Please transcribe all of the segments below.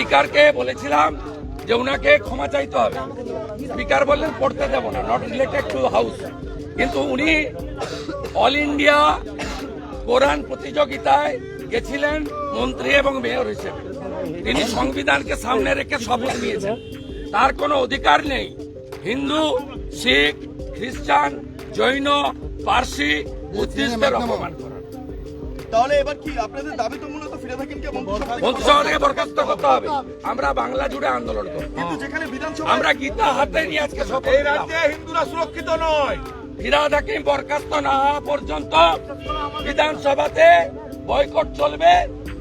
স্পিকারকে বলেছিলাম যে উনাকে ক্ষমা চাইতে হবে। স্পিকার বললেন পড়তে দেব না নট রিলেটেড টু হাউস কিন্তু উনি অল ইন্ডিয়া কোরআন প্রতিযোগিতায় গেছিলেন মন্ত্রী এবং মেয়র হিসেবে। তিনি সংবিধানকে সামনে রেখে শপথ নিয়েছেন। তার কোনো অধিকার নেই। হিন্দু শিখ খ্রিস্টান জৈন পার্সি বুদ্ধিস্টদের অপমান করার তাহলে এবার কি আপনাদের দাবি তো মূলত ফিরে থাকেন কে মন্ত্রিসভা থেকে? মন্ত্রিসভা থেকে বরখাস্ত করতে হবে। আমরা বাংলা জুড়ে আন্দোলন করব। কিন্তু যেখানে বিধানসভা আমরা গীতা হাতে নিয়ে আজকে শপথ এই রাজ্যে হিন্দুরা সুরক্ষিত নয়। ফিরাদ হাকিম বরখাস্ত না হওয়া পর্যন্ত বিধানসভাতে বয়কট চলবে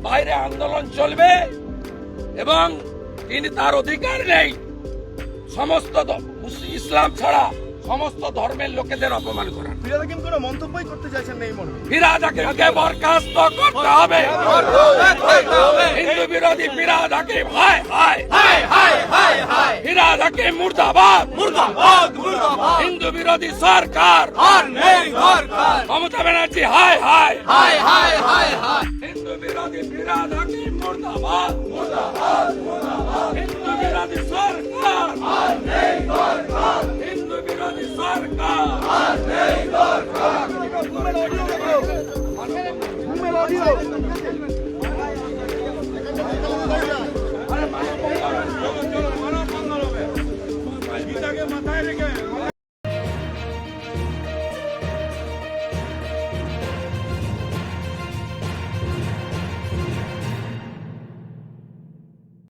বাইরে আন্দোলন চলবে এবং তিনি তার অধিকার নেই। সমস্ত দ- ইসলাম ছাড়া সমস্ত ধর্মের লোকেদের অপমান করা। ফিরাদ হাকিম বরখাস্ত করতে হবে। হিন্দু বিরোধী ফিরাদ হাকিম হায় হায় হায় হায় হায় মুর্দাবাদ। মুর্দাবাদ হিন্দু বিরোধী সরকার। আর মমতা ব্যানার্জি হায় হায় হায়। হায় হায় হায় হিন্দু বিরোধী ফিরাদ মুর্দাবাদ। মুর্দাবাদ মুর্দাবাদ। Go!